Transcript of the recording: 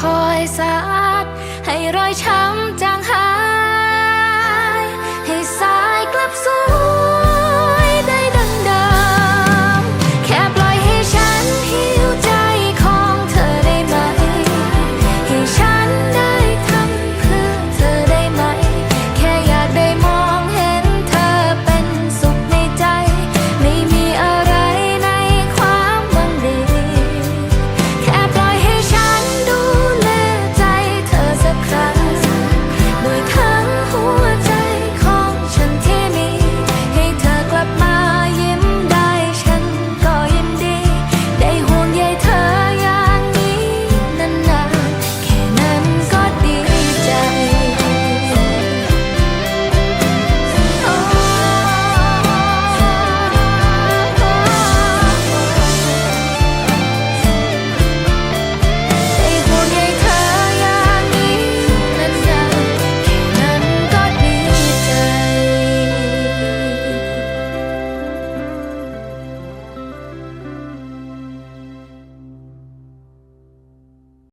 คอยสาดให้รอยช้ำจางหาย